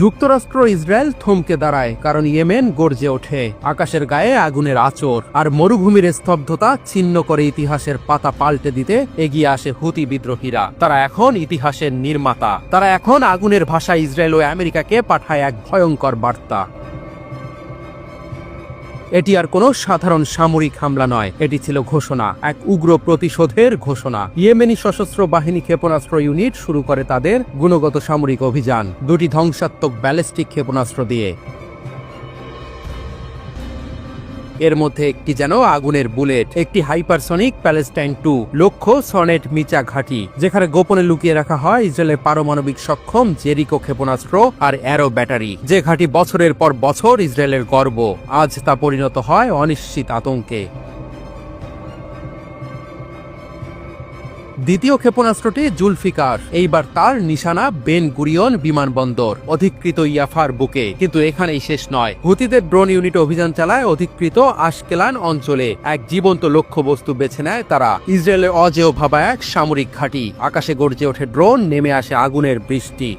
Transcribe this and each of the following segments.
যুক্তরাষ্ট্র ইসরায়েল থমকে দাঁড়ায়, কারণ ইয়েমেন গর্জে ওঠে। আকাশের গায়ে আগুনের আচর আর মরুভূমির স্তব্ধতা ছিন্ন করে ইতিহাসের পাতা পাল্টে দিতে এগিয়ে আসে হুতি বিদ্রোহীরা। তারা এখন ইতিহাসের নির্মাতা। তারা এখন আগুনের ভাষা ইসরায়েল ও আমেরিকাকে পাঠায় এক ভয়ঙ্কর বার্তা। এটি আর কোনো সাধারণ সামরিক হামলা নয়। এটি ছিল ঘোষণা, এক উগ্র প্রতিশোধের ঘোষণা। ইয়েমেনি সশস্ত্র বাহিনী ক্ষেপণাস্ত্র ইউনিট শুরু করে তাদের গুণগত সামরিক অভিযান। দুটি ধ্বংসাত্মক ব্যালিস্টিক ক্ষেপণাস্ত্র দিয়ে। এর মধ্যে একটি যেন আগুনের বুলেট, একটি হাইপারসনিক প্যালেস্টাইন টু, লক্ষ্য সনেট মিচা ঘাঁটি, যেখানে গোপনে লুকিয়ে রাখা হয় ইসরায়েলের পারমাণবিক সক্ষম জেরিকো ক্ষেপণাস্ত্র আর অ্যারো ব্যাটারি। যে ঘাঁটি বছরের পর বছর ইসরায়েলের গর্ব, আজ তা পরিণত হয় অনিশ্চিত আতঙ্কে। দ্বিতীয় ক্ষেপণাস্ত্রটি জুলফিকার। এইবার তার নিশানা বেন গুরিয়ন বিমানবন্দর, অধিকৃত ইয়াফার বুকে। কিন্তু এখানেই শেষ নয়। হুতিদের ড্রোন ইউনিট অভিযান চালায় অধিকৃত আশকেলান অঞ্চলে এক জীবন্ত লক্ষ্যবস্তু বেছে নেয় তারা। ইসরায়েলের অজেয় ভাবা এক সামরিক ঘাঁটি। আকাশে গর্জে ওঠে ড্রোন, নেমে আসে আগুনের বৃষ্টি।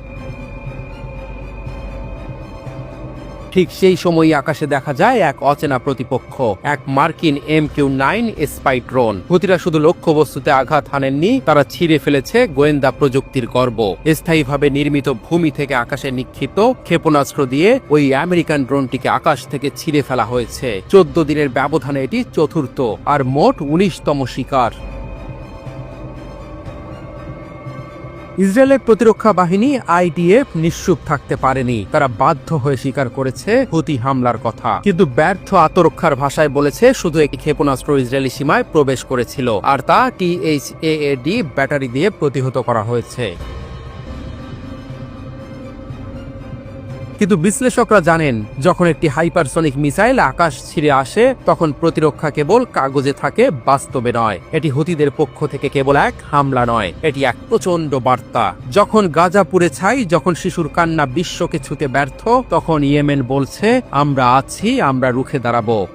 ঠিক সেই সময়ই আকাশে দেখা যায় এক অচেনা প্রতিপক্ষ, এক মার্কিন M Q nine spy drone. হুতিরা শুধু লক্ষ্যবস্তুতে আঘাত হানেননি, তারা ছিঁড়ে ফেলেছে গোয়েন্দা প্রযুক্তির গর্ব। স্থায়ীভাবে নির্মিত ভূমি থেকে আকাশে নিক্ষিপ্ত ক্ষেপণাস্ত্র দিয়ে ওই আমেরিকান ড্রোনটিকে আকাশ থেকে ছিঁড়ে ফেলা হয়েছে। চোদ্দ দিনের ব্যবধানে এটি চতুর্থ, আর মোট উনিশতম শিকার। ইসরায়েলের প্রতিরক্ষা বাহিনী আইডিএফ নিঃসুপ থাকতে পারেনি। তারা বাধ্য হয়ে স্বীকার করেছে হুতি হামলার কথা। কিন্তু ব্যর্থ আত্মরক্ষার ভাষায় বলেছে, শুধু একটি ক্ষেপণাস্ত্র ইসরায়েলি সীমায় প্রবেশ করেছিল। আর তা টিএইচ এডি ব্যাটারি দিয়ে প্রতিহত করা হয়েছে। কিন্তু বিশ্লেষকরা জানেন, যখন একটি হাইপারসনিক মিসাইল আকাশ ছিঁড়ে আসে, তখন প্রতিরক্ষা কেবল কাগজে থাকে, বাস্তবে নয়। এটি হতিদের পক্ষ থেকে কেবল এক হামলা নয়, এটি এক প্রচণ্ড বার্তা। যখন গাজা পুড়ে ছাই, যখন শিশুর কান্না বিশ্বকে ছুতে ব্যর্থ, তখন ইয়েমেন বলছে, আমরা আছি, আমরা রুখে দাঁড়াবো।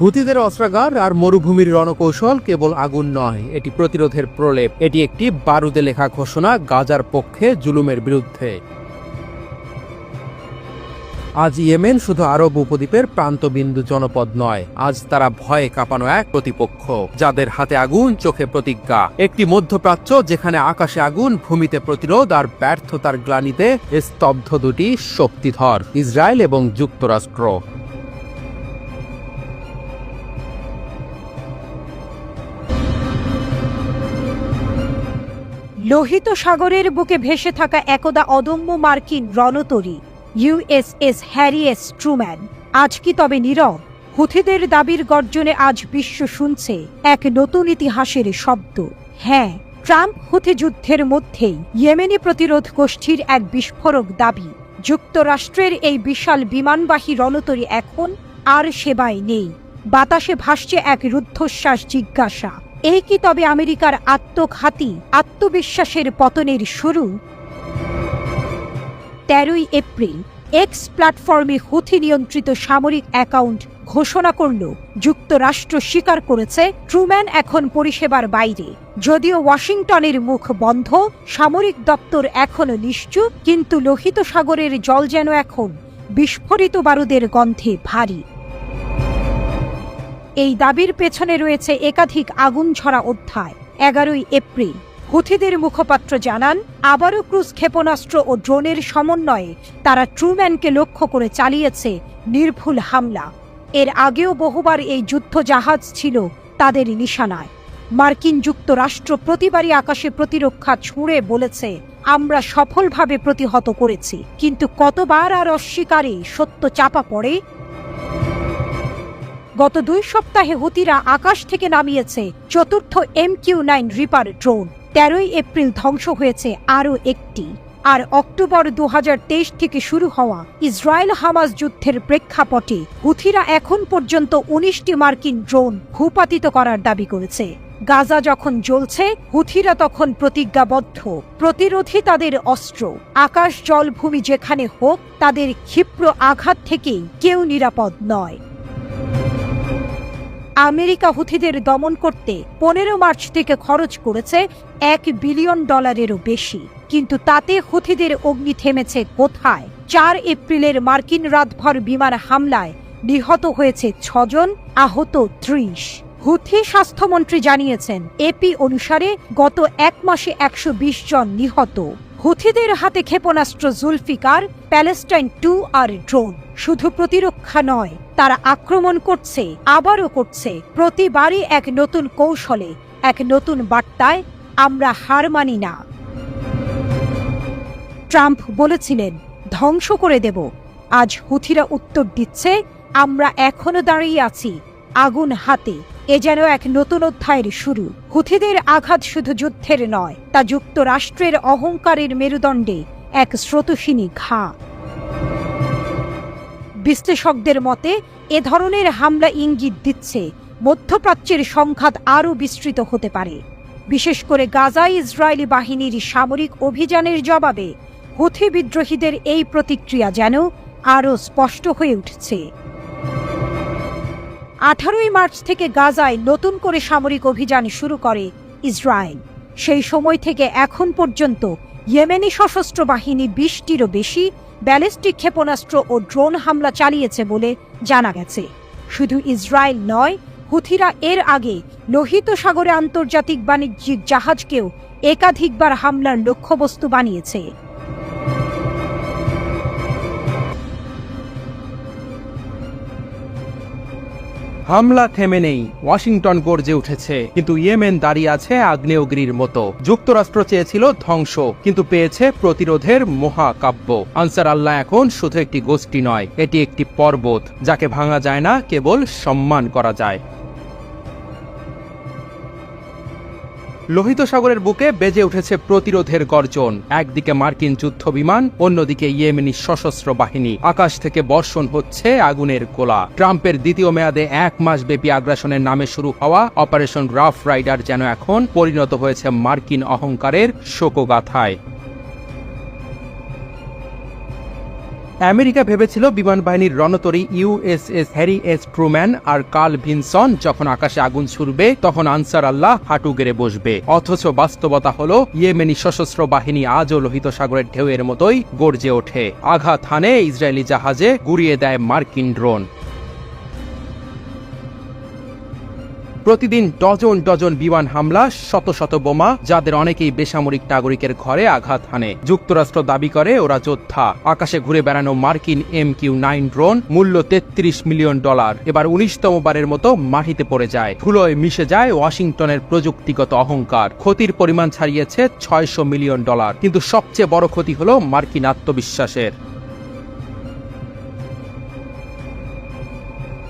হুতিদের অস্ত্রাগার আর মরুভূমির রণকৌশল কেবল আগুন নয়, এটি প্রতিরোধের প্রলেপ। এটি একটি বারুদে লেখা ঘোষণা গাজার পক্ষে জুলুমের বিরুদ্ধে। আজ ইয়েমেন শুধু আরব উপদ্বীপের প্রান্তবিন্দু জনপদ নয়, আজ তারা ভয়ে কাঁপানো এক প্রতিপক্ষ, যাদের হাতে আগুন, চোখে প্রতিজ্ঞা। একটি মধ্যপ্রাচ্য যেখানে আকাশে আগুন, ভূমিতে প্রতিরোধ আর ব্যর্থতার গ্লানিতে স্তব্ধ দুটি শক্তিধর, ইসরায়েল এবং যুক্তরাষ্ট্র। লোহিত সাগরের বুকে ভেসে থাকা একদা অদম্য মার্কিন রণতরী ইউএসএস হ্যারিয়েস ট্রুম্যান। আজ কি তবে নীরব? হুথিদের দাবির গর্জনে আজ বিশ্ব শুনছে এক নতুন ইতিহাসের শব্দ। হ্যাঁ ট্রাম্প হুথি যুদ্ধের মধ্যেই ইয়েমেনি প্রতিরোধ গোষ্ঠীর এক বিস্ফোরক দাবি। যুক্তরাষ্ট্রের এই বিশাল বিমানবাহী রণতরী এখন আর সেবায় নেই। বাতাসে ভাসছে এক রুদ্ধশ্বাস জিজ্ঞাসা। এই কি তবে আমেরিকার আত্মঘাতী আত্মবিশ্বাসের পতনের শুরু? তেরোই এপ্রিল এক্স প্ল্যাটফর্মে হুথি নিয়ন্ত্রিত সামরিক অ্যাকাউন্ট ঘোষণা করল, যুক্তরাষ্ট্র স্বীকার করেছে ট্রুম্যান এখন পরিষেবার বাইরে। যদিও ওয়াশিংটনের মুখ বন্ধ, সামরিক দপ্তর এখনও নিশ্চুপ, কিন্তু লোহিত সাগরের জল যেন এখন বিস্ফোরিত বারুদের গন্ধে ভারী। এই দাবির পেছনে রয়েছে একাধিক আগুন ঝরা অধ্যায়। এগারোই এপ্রিল। হুথিদের মুখপাত্র জানান, আবারও ক্রুজ ক্ষেপণাস্ত্র ও ড্রোনের সমন্বয়ে তারা ট্রুম্যানকে লক্ষ্য করে চালিয়েছে নির্ভুল হামলা। এর আগেও বহুবার এই যুদ্ধ জাহাজ ছিল তাদের নিশানায়। মার্কিন যুক্তরাষ্ট্র প্রতিবারই আকাশে প্রতিরক্ষা ছুঁড়ে বলেছে, আমরা সফলভাবে প্রতিহত করেছি, কিন্তু কতবার আর অস্বীকারে সত্য চাপা পড়ে গত দুই সপ্তাহে হুতিরা আকাশ থেকে নামিয়েছে। চতুর্থ M Q nine reaper drone. তেরোই এপ্রিল ধ্বংস হয়েছে আরও একটি। আর অক্টোবর দু হাজার তেইশ থেকে শুরু হওয়া ইসরায়েল হামাস যুদ্ধের প্রেক্ষাপটে হুথিরা এখন পর্যন্ত উনিশটি মার্কিন ড্রোন ভূপাতিত করার দাবি করেছে। গাজা যখন জ্বলছে হুথিরা তখন প্রতিজ্ঞাবদ্ধ। প্রতিরোধী তাদের অস্ত্র। আকাশ জলভূমি যেখানে হোক, তাদের ক্ষিপ্র আঘাত থেকেই কেউ নিরাপদ নয়। আমেরিকা হুথিদের দমন করতে পনেরো মার্চ থেকে খরচ করেছে এক বিলিয়ন ডলারেরও বেশি। কিন্তু তাতে হুথিদের অগ্নি থেমেছে কোথায়? চার এপ্রিলের মার্কিন রাতভর বিমান হামলায় নিহত হয়েছে ছজন, আহত ত্রিশ। হুথি স্বাস্থ্যমন্ত্রী জানিয়েছেন, এপি অনুসারে গত এক মাসে একশো বিশ জন নিহত। হুথিদের হাতে ক্ষেপণাস্ত্র জুলফিকার, প্যালেস্টাইন টু আর ড্রোন। শুধু প্রতিরক্ষা নয় তারা আক্রমণ করছে, আবারও করছে। প্রতিবারই এক নতুন কৌশলে, এক নতুন বার্তায় আমরা হার মানি না। ট্রাম্প বলেছিলেন, ধ্বংস করে দেব। আজ হুথিরা উত্তর দিচ্ছে, আমরা এখনও দাঁড়িয়ে আছি, আগুন হাতে। এ যেন এক নতুন অধ্যায়ের শুরু। হুথিদের আঘাত শুধু যুদ্ধের নয়, তা যুক্তরাষ্ট্রের অহংকারের মেরুদণ্ডে এক স্রোতসিনী ঘা। বিশ্লেষকদের মতে, এ ধরনের হামলা ইঙ্গিত দিচ্ছে, মধ্যপ্রাচ্যের সংঘাত আরও বিস্তৃত হতে পারে। বিশেষ করে গাজায় ইসরায়েলি বাহিনীর সামরিক অভিযানের জবাবে হুথি বিদ্রোহীদের এই প্রতিক্রিয়া যেন আরও স্পষ্ট হয়ে উঠছে। আঠারোই মার্চ থেকে গাজায় নতুন করে সামরিক অভিযান শুরু করে ইসরায়েল। সেই সময় থেকে এখন পর্যন্ত ইয়েমেনি সশস্ত্র বাহিনী বিশটিরও বেশি ব্যালিস্টিক ক্ষেপণাস্ত্র ও ড্রোন হামলা চালিয়েছে বলে জানা গেছে। শুধু ইসরায়েল নয়, হুথিরা এর আগে লোহিত সাগরে আন্তর্জাতিক বাণিজ্যিক জাহাজকেও একাধিকবার হামলার লক্ষ্যবস্তু বানিয়েছে। হামলা থেমে নেই। ওয়াশিংটন গর্জে উঠেছে। কিন্তু ইয়েমেন দাঁড়িয়ে আছে আগ্নেয়গিরির মতো। যুক্তরাষ্ট্র চেয়েছিল ধ্বংস, কিন্তু পেয়েছে প্রতিরোধের মহাকাব্য। আনসার আল্লাহ এখন শুধু একটি গোষ্ঠী নয়, এটি একটি পর্বত, যাকে ভাঙা যায় না, কেবল সম্মান করা যায়। লোহিত সাগরের বুকে বেজে উঠেছে প্রতিরোধের গর্জন। একদিকে মার্কিন যুদ্ধ বিমান অন্যদিকে ইয়েমেনি সশস্ত্র বাহিনী। আকাশ থেকে বর্ষণ হচ্ছে আগুনের গোলা। ট্রাম্পের দ্বিতীয় মেয়াদে এক মাস ব্যাপী আগ্রাসনের নামে শুরু হওয়া অপারেশন রাফ রাইডার যেন এখন পরিণত হয়েছে মার্কিন অহংকারের শোকগাথায়। আমেরিকা ভেবেছিল বিমান বাহিনীর রণতরী ইউএসএস হ্যারি এস ট্রুম্যান আর কার্ল ভিনসন যখন আকাশে আগুন ছুড়বে, তখন আনসার আল্লাহ হাঁটু গেড়ে বসবে। অথচ বাস্তবতা হল, ইয়েমেনি সশস্ত্র বাহিনী আজও লোহিত সাগরের ঢেউয়ের মতোই গর্জে ওঠে। আঘাত হানে ইসরায়েলি জাহাজে গুড়িয়ে দেয় মার্কিন ড্রোন। প্রতিদিন ডজন ডজন বিমান হামলা, শত শত বোমা, যাদের অনেকেই বেসামরিক নাগরিকের ঘরে আঘাত হানে। যুক্তরাষ্ট্র দাবি করে ওরা যোদ্ধা। আকাশে ঘুরে বেড়ানো মার্কিন এম কিউ নাইন ড্রোন, মূল্য তেত্রিশ মিলিয়ন ডলার। এবার উনিশতম বারের মতো মাটিতে পড়ে যায়। ধুলোয় মিশে যায় ওয়াশিংটনের প্রযুক্তিগত অহংকার। ক্ষতির পরিমাণ ছাড়িয়েছে ছয়শো মিলিয়ন ডলার। কিন্তু সবচেয়ে বড় ক্ষতি হলো মার্কিন আত্মবিশ্বাসের।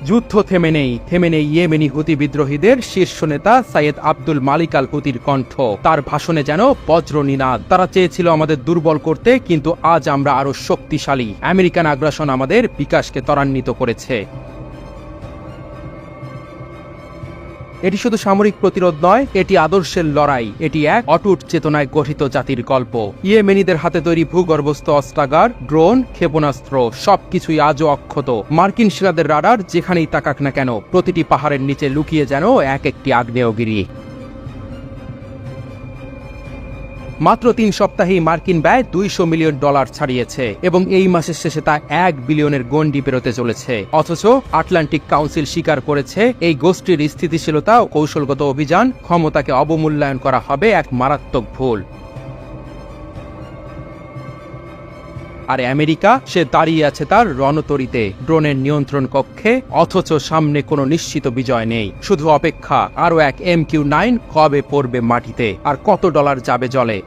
যুদ্ধ থেমে নেই থেমে নেই ইয়েমেনি হুতি বিদ্রোহীদের শীর্ষ নেতা সাইয়েদ আব্দুল মালিক আল হুতির কণ্ঠ। তার ভাষণে যেন বজ্র নিনাদ তারা চেয়েছিল আমাদের দুর্বল করতে, কিন্তু আজ আমরা আরও শক্তিশালী। আমেরিকান আগ্রাসন আমাদের বিকাশকে ত্বরান্বিত করেছে। এটি শুধু সামরিক প্রতিরোধ নয়, এটি আদর্শের লড়াই। এটি এক অটুট চেতনায় গঠিত জাতির গল্প। ইয়েমেনিদের হাতে তৈরি ভূগর্ভস্থ অস্ত্রাগার, ড্রোন, ক্ষেপণাস্ত্র, সবকিছুই আজও অক্ষত। মার্কিন সেনাদের রাডার যেখানেই তাকাক না কেন, প্রতিটি পাহাড়ের নিচে লুকিয়ে যেন এক একটি আগ্নেয়গিরি। মাত্র তিন সপ্তাহেই মার্কিন ব্যয় দুইশো মিলিয়ন ডলার ছাড়িয়েছে এবং এই মাসের শেষে তা এক বিলিয়নের গণ্ডি পেরোতে চলেছে। অথচ আটলান্টিক কাউন্সিল স্বীকার করেছে, এই গোষ্ঠীর স্থিতিশীলতা ও কৌশলগত অভিযান ক্ষমতাকে অবমূল্যায়ন করা হবে এক মারাত্মক ভুল। আর আমেরিকা, সে দাঁড়িয়ে আছে তার রণতরিতে। ড্রোনের নিয়ন্ত্রণ কক্ষে, অথচ সামনে কোনো নিশ্চিত বিজয় নেই। শুধু অপেক্ষা, আরও এক এম কিউ নাইন কবে পড়বে মাটিতে, আর কত ডলার যাবে জলে।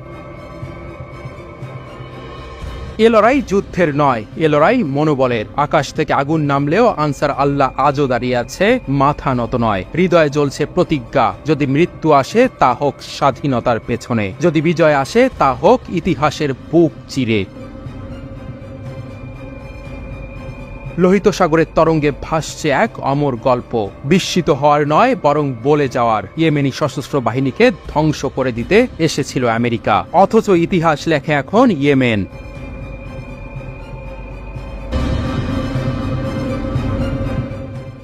এ লড়াই যুদ্ধের নয়, এ লড়াই মনোবলের। আকাশ থেকে আগুন নামলেও আনসার আল্লাহ আজও দাঁড়িয়ে আছে, মাথা নত নয়। হৃদয়ে জ্বলছে প্রতিজ্ঞা, যদি মৃত্যু আসে, তা হোক স্বাধীনতার পেছনে। যদি বিজয় আসে, তা হোক ইতিহাসের বুক চিরে। লোহিত সাগরের তরঙ্গে ভাসছে এক অমর গল্প। বিস্মিত হওয়ার নয়, বরং বলে যাওয়ার। ইয়েমেনি সশস্ত্র বাহিনীকে ধ্বংস করে দিতে এসেছিল আমেরিকা। অথচ ইতিহাস লেখে এখন ইয়েমেন।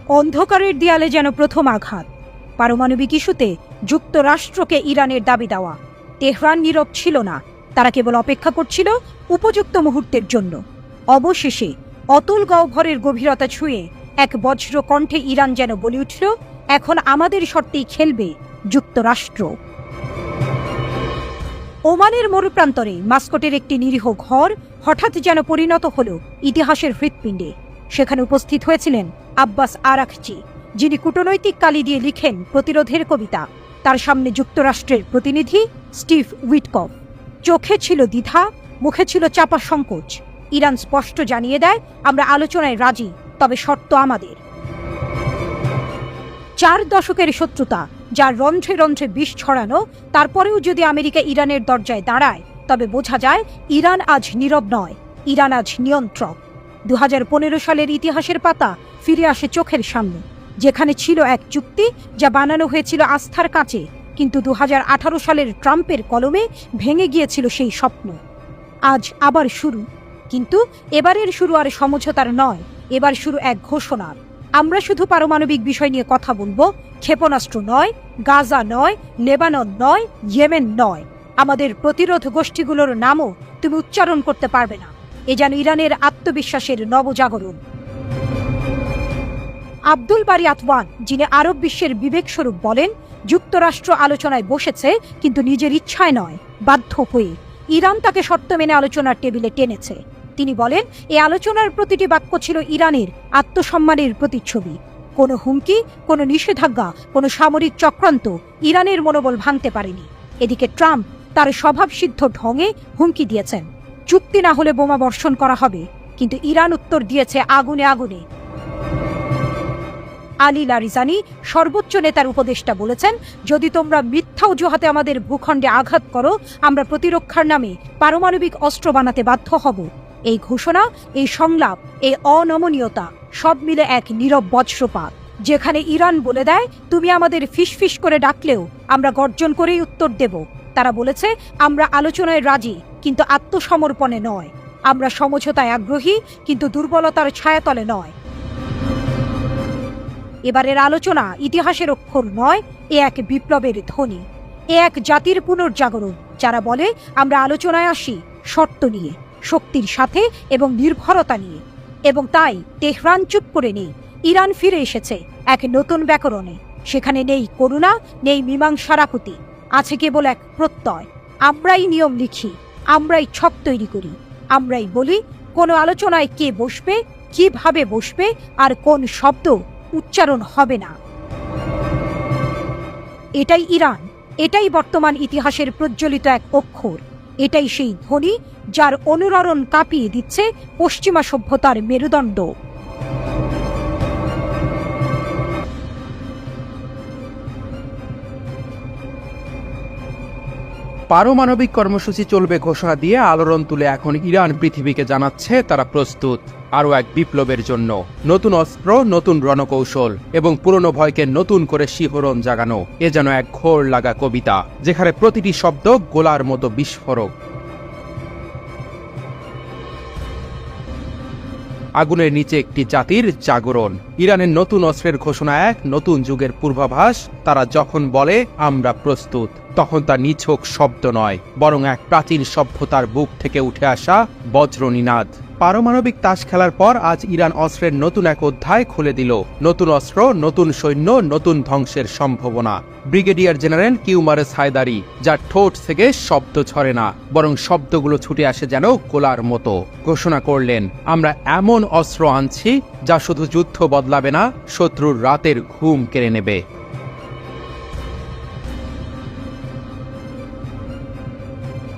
অন্ধকারের দেয়ালে যেন প্রথম আঘাত। পারমাণবিক ইস্যুতে যুক্তরাষ্ট্রকে ইরানের দাবি দেওয়া। তেহরান নীরব ছিল না, তারা কেবল অপেক্ষা করছিল উপযুক্ত মুহূর্তের জন্য। অবশেষে অতুল গহ্বরের গভীরতা ছুঁয়ে এক বজ্র কণ্ঠে ইরান যেন বলে উঠল, এখন আমাদের শর্তেই খেলবে যুক্তরাষ্ট্র। ওমানের মরুপ্রান্তরে মাস্কটের একটি নিরীহ ঘর হঠাৎ যেন পরিণত হল ইতিহাসের হৃৎপিণ্ডে। সেখানে উপস্থিত হয়েছিলেন আব্বাস আরাকচি, যিনি কূটনৈতিক কালি দিয়ে লিখেন প্রতিরোধের কবিতা। তার সামনে যুক্তরাষ্ট্রের প্রতিনিধি স্টিভ উইটকফ। চোখে ছিল দ্বিধা, মুখে ছিল চাপা সংকোচ। ইরান স্পষ্ট জানিয়ে দেয়, আমরা আলোচনায় রাজি, তবে শর্ত আমাদের। চার দশকের শত্রুতা যার রন্ধ্রে রন্ধ্রে বিষ ছড়ানো, তারপরেও যদি আমেরিকা ইরানের দরজায় দাঁড়ায়, তবে বোঝা যায়, ইরান আজ নীরব নয়, ইরান আজ নিয়ন্ত্রক। দু হাজার পনেরো সালের ইতিহাসের পাতা ফিরে আসে চোখের সামনে, যেখানে ছিল এক চুক্তি, যা বানানো হয়েছিল আস্থার কাছে কিন্তু দু হাজার আঠারো সালের ট্রাম্পের কলমে ভেঙে গিয়েছিল সেই স্বপ্ন। আজ আবার শুরু। কিন্তু এবারের শুরু আর সমঝোতার নয়, এবার শুরু এক ঘোষণার। আমরা শুধু পারমাণবিক বিষয় নিয়ে কথা বলব, ক্ষেপণাস্ত্র নয়, গাজা নয়, লেবানন নয়, ইয়েমেন নয়। আমাদের প্রতিরোধ গোষ্ঠীগুলোর নামও তুমি উচ্চারণ করতে পারবে না। এ যেন ইরানের আত্মবিশ্বাসের নবজাগরণ। আব্দুল বারি আতওয়ান, যিনি আরব বিশ্বের বিবেকস্বরূপ বলেন, যুক্তরাষ্ট্র আলোচনায় বসেছে, কিন্তু নিজের ইচ্ছায় নয়, বাধ্য হয়ে। ইরান তাকে শর্ত মেনে আলোচনার টেবিলে টেনেছে। তিনি বলেন এই আলোচনার প্রতিটি বাক্য ছিল ইরানের আত্মসম্মানের প্রতিচ্ছবি। কোনো হুমকি, কোনো নিষেধাজ্ঞা, কোনো সামরিক চক্রান্ত ইরানের মনোবল ভাঙতে পারেনি। এদিকে ট্রাম্প তার স্বভাবসিদ্ধ ঢঙে হুমকি দিয়েছেন। চুক্তি না হলে বোমা বর্ষণ করা হবে, কিন্তু ইরান উত্তর দিয়েছে আগুনে আগুনে। আলী লারিজানি সর্বোচ্চ নেতার উপদেষ্টা বলেছেন, যদি তোমরা মিথ্যা অজুহাতে আমাদের ভূখণ্ডে আঘাত করো, আমরা প্রতিরক্ষার নামে পারমাণবিক অস্ত্র বানাতে বাধ্য হব। এই ঘোষণা, এই সংলাপ, এই অনমনীয়তা সব মিলে এক নীরব বজ্রপাত, যেখানে ইরান বলে দেয়, তুমি আমাদের ফিসফিস করে ডাকলেও আমরা গর্জন করেই উত্তর দেব। তারা বলেছে, আমরা আলোচনায় রাজি, কিন্তু আত্মসমর্পণে নয়। আমরা সমঝোতায় আগ্রহী, কিন্তু দুর্বলতার ছায়াতলে নয়। এবারের আলোচনা ইতিহাসের অক্ষর নয়, এ এক বিপ্লবের ধ্বনি, এ এক জাতির পুনর্জাগরণ, যারা বলে, আমরা আলোচনায় আসি শর্ত নিয়ে, শক্তির সাথে এবং নির্ভরতা নিয়ে। এবং তাই তেহরান চুপ করে নেই, ইরান ফিরে এসেছে এক নতুন ব্যাকরণে। সেখানে নেই করুণা, নেই মীমাংসার আকুতি আছে কেবল এক প্রত্যয়। আমরাই নিয়ম লিখি, আমরাই ছক তৈরি করি, আমরাই বলি, কোনো আলোচনায় কে বসবে, কীভাবে বসবে, আর কোন শব্দ উচ্চারণ হবে না। এটাই ইরান, এটাই বর্তমান ইতিহাসের প্রজ্বলিত এক অক্ষর, এটাই সেই ধ্বনি যার অনুরণ কাঁপিয়ে দিচ্ছে পশ্চিমা সভ্যতার মেরুদণ্ড। পারমাণবিক কর্মসূচি চলবে ঘোষণা দিয়ে আলোড়ন তুলে এখন ইরান পৃথিবীকে জানাচ্ছে তারা প্রস্তুত আরও এক বিপ্লবের জন্য। নতুন অস্ত্র, নতুন রণকৌশল এবং পুরনো ভয়কে নতুন করে শিহরণ জাগানো। এ যেন এক ঘোর লাগা কবিতা, যেখানে প্রতিটি শব্দ গোলার মতো বিস্ফোরক। আগুনের নিচে একটি জাতির জাগরণ। ইরানের নতুন অস্ত্রের ঘোষণা এক, নতুন যুগের পূর্বাভাস। তারা যখন বলে, আমরা প্রস্তুত, তখন তা নিছক শব্দ নয়, বরং এক প্রাচীন সভ্যতার বুক থেকে উঠে আসা বজ্রনিনাদ। পারমাণবিক তাস খেলার পর আজ ইরান অস্ত্রের নতুন এক অধ্যায় খুলে দিল। নতুন অস্ত্র, নতুন সৈন্য, নতুন ধ্বংসের সম্ভাবনা। ব্রিগেডিয়ার জেনারেল কিউমারেস হায়দারি যার ঠোঁট থেকে শব্দ ছড়ে না, বরং শব্দগুলো ছুটে আসে যেন কোলার মতো। ঘোষণা করলেন, আমরা এমন অস্ত্র আনছি যা শুধু যুদ্ধ বদলাবে না, শত্রুর রাতের ঘুম কেড়ে নেবে।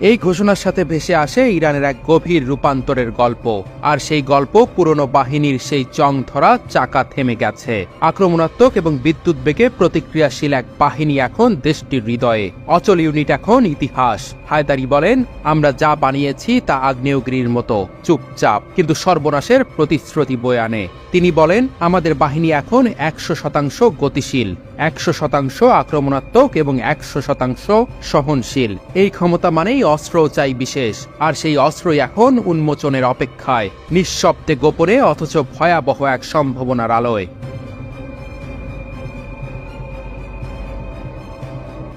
এই ঘোষণার সাথে ভেসে আসে ইরানের এক গভীর রূপান্তরের গল্প। আর সেই গল্প পুরনো বাহিনীর সেই চং ধরা চাকা থেমে গেছে। আক্রমণাত্মক এবং বিদ্যুৎ বেগে প্রতিক্রিয়াশীল এক বাহিনী এখন দেশটির হৃদয়ে। অচল ইউনিট এখন ইতিহাস। হায়দারি বলেন, আমরা যা বানিয়েছি তা আগ্নেয়গিরির মতো। চুপচাপ, কিন্তু সর্বনাশের প্রতিশ্রুতি বয়ে আনে। তিনি বলেন, আমাদের বাহিনী এখন একশো শতাংশ গতিশীল, একশো শতাংশ আক্রমণাত্মক এবং একশো শতাংশ সহনশীল। এই ক্ষমতা মানেই অস্ত্র চাই বিশেষ, আর সেই অস্ত্রই এখন উন্মোচনের অপেক্ষায়, নিঃশব্দে গোপনে, অথচ ভয়াবহ এক সম্ভাবনার আলোয়।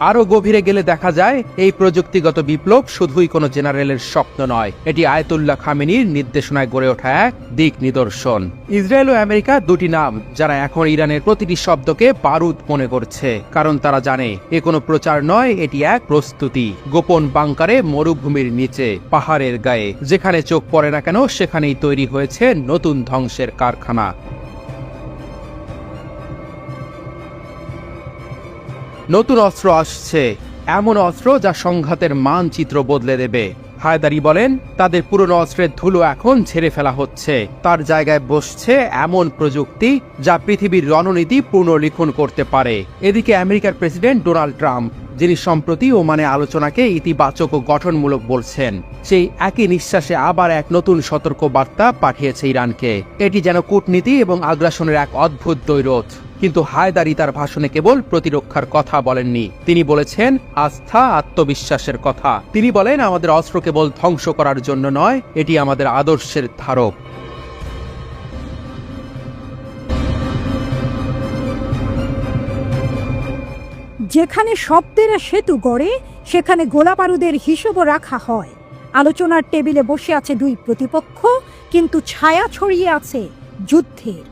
আরও গভীরে গেলে দেখা যায়, এই প্রযুক্তিগত বিপ্লব শুধুই কোনো জেনারেলের স্বপ্ন নয়। এটি আয়তুল্লাহ খামেনির নির্দেশনায় গড়ে ওঠা এক দিক নিদর্শন। ইসরায়েল ও আমেরিকা দুটি নাম, যারা এখন ইরানের প্রতিটি শব্দকে বারুদ মনে করছে, কারণ তারা জানে, এ কোনো প্রচার নয়, এটি এক প্রস্তুতি। গোপন বাংকারে মরুভূমির নিচে, পাহাড়ের গায়ে, যেখানে চোখ পড়ে না কেন, সেখানেই তৈরি হয়েছে নতুন ধ্বংসের কারখানা। নতুন অস্ত্র আসছে। এমন অস্ত্র যা সংঘাতের মানচিত্র বদলে দেবে। হায়দারি বলেন, তাদের পুরনো অস্ত্রের ধুলো এখন ছেড়ে ফেলা হচ্ছে। তার জায়গায় বসছে এমন প্রযুক্তি যা পৃথিবীর রণনীতি পুনর্লিখন করতে পারে। এদিকে আমেরিকার প্রেসিডেন্ট ডোনাল্ড ট্রাম্প, যিনি সম্প্রতি ওমানে আলোচনাকে ইতিবাচক ও গঠনমূলক বলছেন, সেই একই নিঃশ্বাসে আবার এক নতুন সতর্ক বার্তা পাঠিয়েছে ইরানকে। এটি যেন কূটনীতি এবং আগ্রাসনের এক অদ্ভুত দৈরথ কিন্তু হায়দারি তার ভাষণে কেবল প্রতিরক্ষার কথা বলেননি। তিনি বলেছেন, আস্থা, আত্মবিশ্বাসের কথা। তিনি বলেন, আমাদের অস্ত্র কেবল ধ্বংস করার জন্য নয়, এটি আমাদের আদর্শের ধারক। যেখানে শব্দের সেতু গড়ে, সেখানে গোলাবারুদের হিসেবও রাখা হয়। আলোচনার টেবিলে বসে আছে দুই প্রতিপক্ষ, কিন্তু ছায়া ছড়িয়ে আছে যুদ্ধের।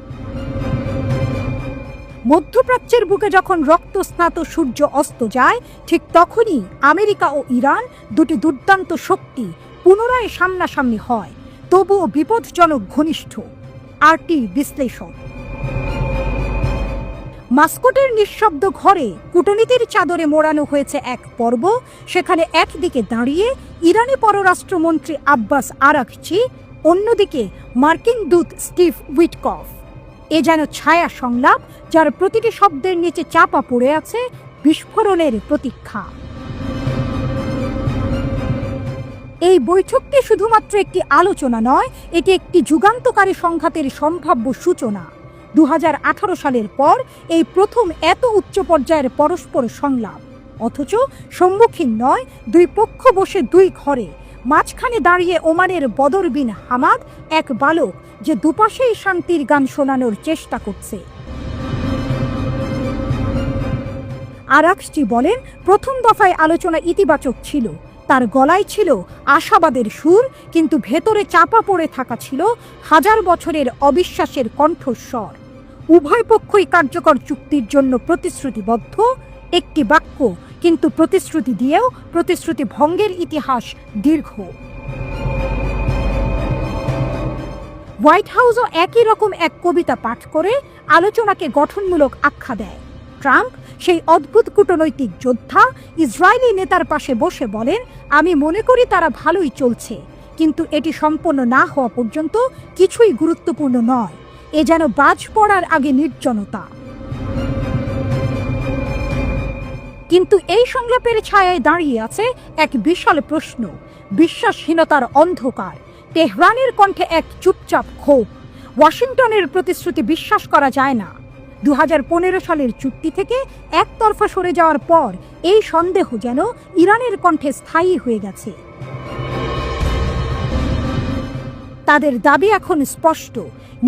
মধ্যপ্রাচ্যের বুকে যখন রক্তস্নাত সূর্য অস্ত যায়, ঠিক তখনই আমেরিকা ও ইরান দুটি দুর্দান্ত শক্তি পুনরায় সামনাসামনি হয়, তবুও বিপদজনক ঘনিষ্ঠ। আরটি বিশ্লেষণ। মাস্কটের নিঃশব্দ ঘরে কূটনীতির চাদরে মোড়ানো হয়েছে এক পর্ব, সেখানে একদিকে দাঁড়িয়ে ইরানি পররাষ্ট্রমন্ত্রী আব্বাস আরাকচি, অন্যদিকে মার্কিন দূত স্টিভ উইটকফ। এ যেন ছায়া সংলাপ, যার প্রতিটি শব্দের নিচে চাপা পড়ে আছে বিস্ফোরণের প্রতীক্ষা। এই বৈঠকটি শুধুমাত্র একটি আলোচনা নয়, এটি একটি যুগান্তকারী সংঘাতের সম্ভাব্য সূচনা। দু হাজার আঠারো সালের পর এই প্রথম এত উচ্চ পর্যায়ের পরস্পর সংলাপ। অথচ সম্মুখীন নয়, দুই পক্ষ বসে দুই ঘরে মাঝখানে দাঁড়িয়ে ওমানের বদর বিন হামাদ, এক বালক, যে দুপাশেই শান্তির গান শোনানোর চেষ্টা করছে। আরাকসটি বলেন, প্রথম দফায় আলোচনা ইতিবাচক ছিল। তার গলায় ছিল আশাবাদের সুর, কিন্তু ভেতরে চাপা পড়ে থাকা ছিল হাজার বছরের অবিশ্বাসের কণ্ঠস্বর। উভয় পক্ষই কার্যকর চুক্তির জন্য প্রতিশ্রুতিবদ্ধ একটি বাক্য, কিন্তু প্রতিশ্রুতি দিয়েও প্রতিশ্রুতি ভঙ্গের ইতিহাস দীর্ঘ। হোয়াইট হাউসও একই রকম এক কবিতা পাঠ করে আলোচনাকে গঠনমূলক আখ্যা দেয়। ট্রাম্প, সেই অদ্ভুত কূটনৈতিক যোদ্ধা, ইসরায়েলি নেতার পাশে বসে বলেন, আমি মনে করি তারা ভালোই চলছে, কিন্তু এটি সম্পন্ন না হওয়া পর্যন্ত কিছুই গুরুত্বপূর্ণ নয়। এ যেন বাজ পড়ার আগে নির্জনতা। কিন্তু এই সংলাপের ছায়ায় দাঁড়িয়ে আছে এক বিশাল প্রশ্ন, বিশ্বাসহীনতার অন্ধকার। তেহরানের কণ্ঠে এক চুপচাপ ক্ষোভ, ওয়াশিংটনের প্রতিশ্রুতি বিশ্বাস করা যায় না। দু হাজার পনেরো সালের চুক্তি থেকে একতরফা সরে যাওয়ার পর এই সন্দেহ যেন ইরানের কণ্ঠে স্থায়ী হয়ে গেছে। তাদের দাবি এখন স্পষ্ট,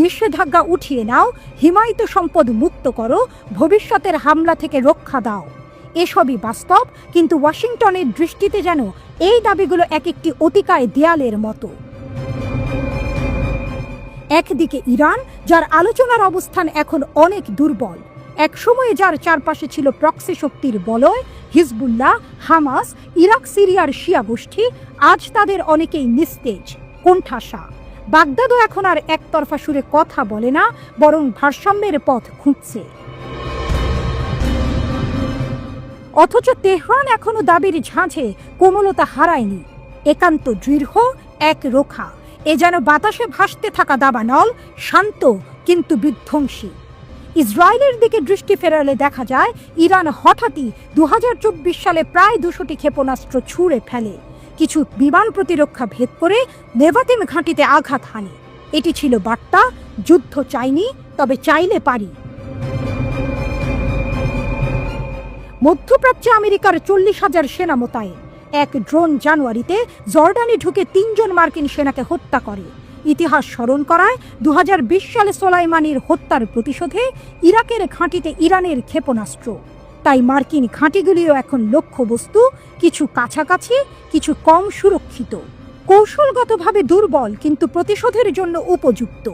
নিষেধাজ্ঞা উঠিয়ে নাও, হিমায়িত সম্পদ মুক্ত করো, ভবিষ্যতের হামলা থেকে রক্ষা দাও। এসবই বাস্তব, কিন্তু ওয়াশিংটনের দৃষ্টিতে যেন এই দাবিগুলো এক একটি অতিকায় দেয়ালের মতো। একদিকে ইরান, যার আলোচনার অবস্থান এখন অনেক দুর্বল। এক সময়ে যার চারপাশে ছিল প্রক্সি শক্তির বলয়, হিজবুল্লাহ, হামাস, ইরাক, সিরিয়ার শিয়া গোষ্ঠী, আজ তাদের অনেকেই নিস্তেজ, কোণঠাসা। বাগদাদও এখন আর একতরফা সুরে কথা বলে না, বরং ভারসাম্যের পথ খুঁজছে। অথচ তেহরান এখনও দাবির ঝাঁঝে, কোমলতা হারায়নি। একান্ত দৃঢ়, এক রোখা। এ যেন বাতাসে ভাসতে থাকা দাবানল, শান্ত কিন্তু বিধ্বংসী। ইসরায়েলের দিকে দৃষ্টি ফেরালে দেখা যায়, ইরান হঠাৎই দু হাজার চব্বিশ সালে প্রায় দুশোটি ক্ষেপণাস্ত্র ছুঁড়ে ফেলে। কিছু বিমান প্রতিরক্ষা ভেদ করে নেভাতিম ঘাঁটিতে আঘাত হানে। এটি ছিল বার্তা, যুদ্ধ চাইনি, তবে চাইলে পারি। মধ্যপ্রাচ্যে আমেরিকার চল্লিশ হাজার সেনা মোতায়েন। এক ড্রোন জানুয়ারিতে জর্ডানে ঢুকে তিনজন মার্কিন সেনাকে হত্যা করে। ইতিহাস স্মরণ করায় দু হাজার বিশ সালে সোলাইমানির হত্যার প্রতিশোধে ইরাকের ঘাঁটিতে ইরানের ক্ষেপণাস্ত্র। তাই মার্কিন ঘাঁটিগুলিও এখন লক্ষ্যবস্তু, কিছু কাছাকাছি, কিছু কম সুরক্ষিত। কৌশলগতভাবে দুর্বল, কিন্তু প্রতিশোধের জন্য উপযুক্ত।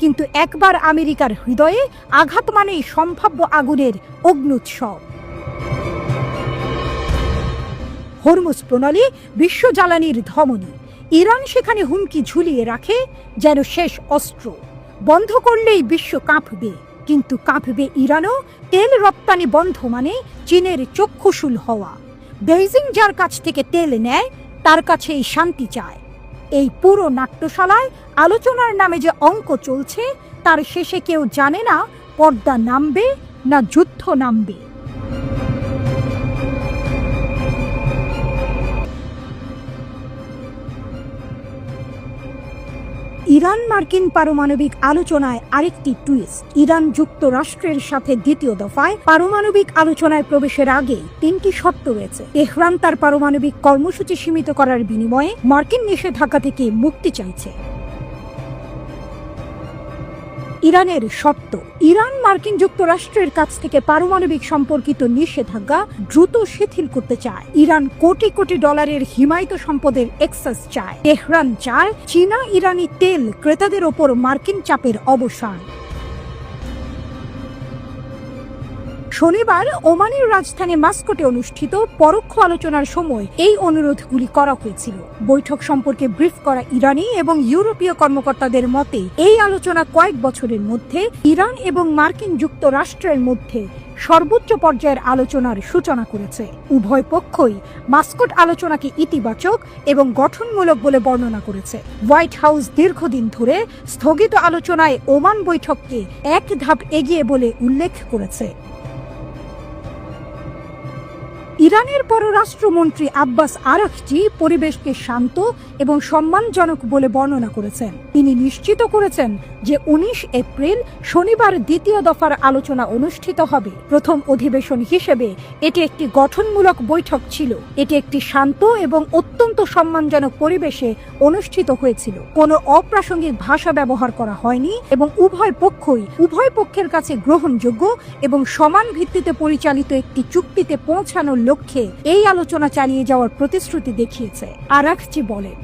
কিন্তু একবার আমেরিকার হৃদয়ে আঘাত মানেই সম্ভাব্য আগুনের অগ্নুৎসব। হরমুজ প্রণালী বিশ্ব জ্বালানির ধমনী। ইরান সেখানে হুমকি ঝুলিয়ে রাখে যেন শেষ অস্ত্র। বন্ধ করলেই বিশ্ব কাঁপবে, কিন্তু কাঁপবে ইরানও। তেল রপ্তানি বন্ধ মানে চীনের চক্ষুশূল হওয়া। বেইজিং যার কাছ থেকে তেল নেয়, তার কাছেই শান্তি চায়। এই পুরো নাট্যশালায় আলোচনার নামে যে অঙ্ক চলছে, তার শেষে কেউ জানে না পর্দা নামবে না যুদ্ধ নামবে। ইরান মার্কিন পারমাণবিক আলোচনায় আরেকটি টুইস্ট। ইরান যুক্তরাষ্ট্রের সাথে দ্বিতীয় দফায় পারমাণবিক আলোচনায় প্রবেশের আগে তিনটি শর্ত রয়েছে। তেহরান তার পারমাণবিক কর্মসূচি সীমিত করার বিনিময়ে মার্কিন নিষেধাজ্ঞা থেকে মুক্তি চাইছে। ইরানের শর্ত। ইরান মার্কিন যুক্তরাষ্ট্রের কাছ থেকে পারমাণবিক সম্পর্কিত নিষেধাজ্ঞা দ্রুত শিথিল করতে চায়। ইরান কোটি কোটি ডলারের হিমায়িত সম্পদের এক্সেস চায়। তেহরান চায় চীনা ইরানি তেল ক্রেতাদের ওপর মার্কিন চাপের অবসান। শনিবার ওমানের রাজধানী মাস্কটে অনুষ্ঠিত পরোক্ষ আলোচনার সময় এই অনুরোধগুলি করা হয়েছিল। বৈঠক সম্পর্কে ব্রিফ করা ইরানি এবং ইউরোপীয় কর্মকর্তাদের মতে, এই আলোচনা কয়েক বছরের মধ্যে ইরান এবং মার্কিন যুক্তরাষ্ট্রের মধ্যে সর্বোচ্চ পর্যায়ের আলোচনার সূচনা করেছে। উভয় পক্ষই মাস্কট আলোচনাকে ইতিবাচক এবং গঠনমূলক বলে বর্ণনা করেছে। হোয়াইট হাউস দীর্ঘদিন ধরে স্থগিত আলোচনায় ওমান বৈঠককে এক ধাপ এগিয়ে বলে উল্লেখ করেছে। ইরানের পররাষ্ট্রমন্ত্রী আব্বাস আরাকচি পরিবেশকে শান্ত এবং সম্মানজনক বলে বর্ণনা করেছেন। তিনি নিশ্চিত করেছেন যে উনিশ এপ্রিল শনিবার দ্বিতীয় দফার আলোচনা অনুষ্ঠিত হবে। প্রথম অধিবেশন হিসেবে এটি একটি গঠনমূলক বৈঠক ছিল। এটি একটি শান্ত এবং অত্যন্ত সম্মানজনক পরিবেশে অনুষ্ঠিত হয়েছিল। কোনো অপ্রাসঙ্গিক ভাষা ব্যবহার করা হয়নি এবং উভয় পক্ষই উভয় পক্ষের কাছে গ্রহণযোগ্য এবং সমান ভিত্তিতে পরিচালিত একটি চুক্তিতে পৌঁছানোর লক্ষ্যে এই আলোচনা চালিয়ে যাওয়ার প্রতিশ্রুতি দেখিয়েছে আরাকচি বলেন।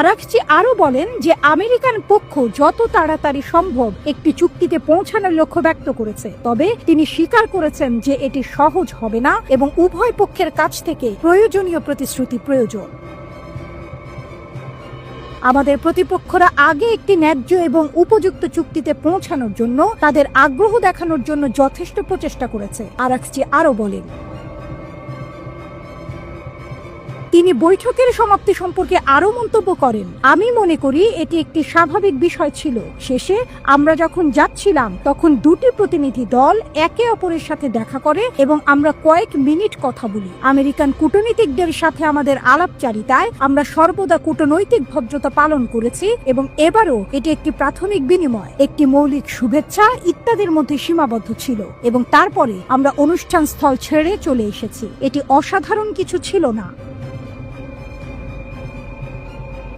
আরাকচি আরও বলেন যে আমেরিকান পক্ষ যত তাড়াতাড়ি সম্ভব একটি চুক্তিতে পৌঁছানোর লক্ষ্য ব্যক্ত করেছে। তবে তিনি স্বীকার করেছেন যে এটি সহজ হবে না এবং উভয় পক্ষের কাছ থেকে প্রয়োজনীয় প্রতিশ্রুতি প্রয়োজন। আমাদের প্রতিপক্ষরা আগে একটি ন্যায্য এবং উপযুক্ত চুক্তিতে পৌঁছানোর জন্য তাদের আগ্রহ দেখানোর জন্য যথেষ্ট প্রচেষ্টা করেছে আরাকচি আরও বলেন। তিনি বৈঠকের সমাপ্তি সম্পর্কে আরও মন্তব্য করেন। আমি মনে করি এটি একটি স্বাভাবিক বিষয় ছিল। শেষে আমরা যখন যাচ্ছিলাম, তখন দুটি প্রতিনিধি দল একে অপরের সাথে দেখা করে এবং আমরা কয়েক মিনিট কথা বলি। আমেরিকান কূটনীতিকদের সাথে আমাদের আলাপচারিতায় আমরা সর্বদা কূটনৈতিক ভদ্রতা পালন করেছি এবং এবারও এটি একটি প্রাথমিক বিনিময়, একটি মৌলিক শুভেচ্ছা ইত্যাদির মধ্যে সীমাবদ্ধ ছিল এবং তারপরে আমরা অনুষ্ঠান স্থল ছেড়ে চলে এসেছি। এটি অসাধারণ কিছু ছিল না।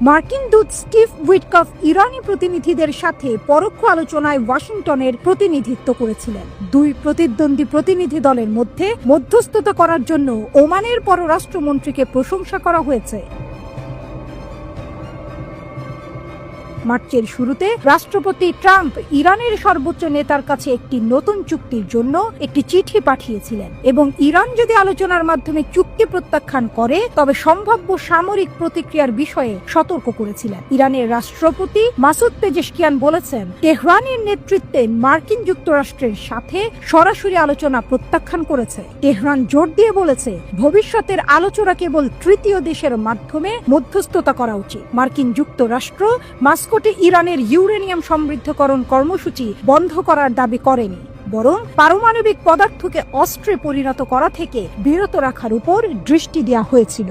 মার্কিন দূত স্টিভ উইটকফ ইরানি প্রতিনিধিদের সাথে পরোক্ষ আলোচনায় ওয়াশিংটনের প্রতিনিধিত্ব করেছিলেন। দুই প্রতিদ্বন্দ্বী প্রতিনিধি দলের মধ্যে মধ্যস্থতা করার জন্য ওমানের পররাষ্ট্রমন্ত্রীকে প্রশংসা করা হয়েছে। মার্চের শুরুতে রাষ্ট্রপতি ট্রাম্প ইরানের সর্বোচ্চ নেতার কাছে একটি নতুন চুক্তির জন্য একটি চিঠি পাঠিয়েছিলেন। এবং ইরান যদি আলোচনার মাধ্যমে চুক্তি প্রত্যাখ্যান করে, তবে সম্ভাব্য সামরিক প্রতিক্রিয়ার বিষয়ে সতর্ক করেছিলেন। ইরানের রাষ্ট্রপতি মাসুদ পেজেশকিয়ান বলেছেন, তেহরানের নেতৃত্বে মার্কিন যুক্তরাষ্ট্রের সাথে সরাসরি আলোচনা প্রত্যাখ্যান করেছে। তেহরান জোর দিয়ে বলেছে, ভবিষ্যতের আলোচনা কেবল তৃতীয় দেশের মাধ্যমে মধ্যস্থতা করা উচিত। মার্কিন যুক্তরাষ্ট্র মাস্কোটে ইরানের ইউরেনিয়াম সমৃদ্ধকরণ কর্মসূচি বন্ধ করার দাবি করেনি, বরং পারমাণবিক পদার্থকে অস্ত্রে পরিণত করা থেকে বিরত রাখার উপর দৃষ্টি দেওয়া হয়েছিল।